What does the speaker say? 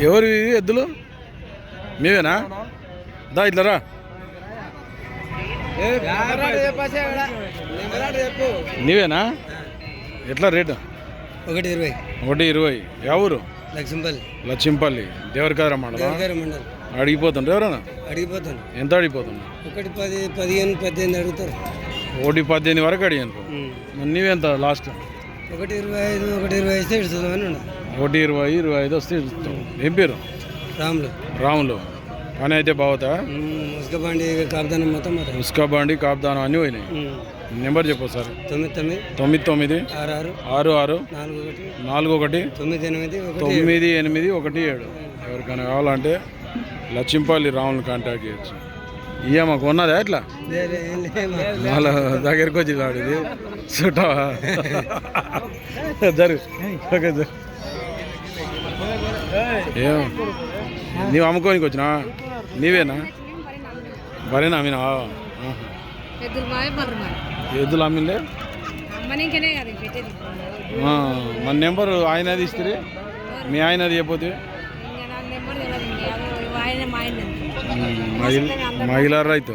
ఎవరు ఎద్దులు? మీవేనా దా ఇట్లా రా. నీవేనా? ఎట్లా రేటు? ఒకటి ఇరవై. ఒకటి ఇరవై. ఎవరు లక్ష్మపల్లి. లక్ష్మపల్లి. దేవరకార మండలం? మండలం. అడిగిపోతుండ్రు ఎవరన్నా? అడిగిపోతాను. ఎంత అడిగిపోతుండ్రు? ఒకటి పది పదిహేను పద్దెనిమిది అడుగుతారు. ఒకటి పద్దెనిమిది వరకు అడిగాను. మరి నీవెంత లాస్ట్? ఒకటి ఇరవై ఐదు ఒకటి ఇరవై ఐదు ఇడుతుందని ఒకటి ఇరవై ఇరవై ఐదు వస్తే ఇస్తాం ఏం పేరు? రాములు. రాములు. పని అయితే బాగుతా ముసుగబండి కాపుదానం మొత్తం ఉస్కా బండి కాపుదానం అన్నీ పోయినాయి. నెంబర్ చెప్పు సార్ తొమ్మిది తొమ్మిది. తొమ్మిది తొమ్మిది. ఆరు ఆరు. ఆరు ఆరు. నాలుగు ఒకటి. నాలుగు ఒకటి. తొమ్మిది ఎనిమిది ఒకటి తొమ్మిది ఎనిమిది ఒకటి ఏడు. ఎవరికైనా కావాలంటే లచ్చింపల్లి రాములు కాంటాక్ట్ చేయొచ్చు. ఇయ్య మాకు ఉన్నదా ఎట్లా. వాళ్ళ దగ్గరికి వచ్చి ఇది. చుట్టావా జరు ఓకే ఏం? నీవు అమ్ముకోనికి వచ్చినా? నీవేనా? బరేనా అమ్మినా ఎద్దులు అమ్మిండే? మన నెంబర్ ఆయనది ఇస్తే మీ ఆయనది చెప్పొద్దు. ఆయన ఆయన మహిళ మహిళా రైతు.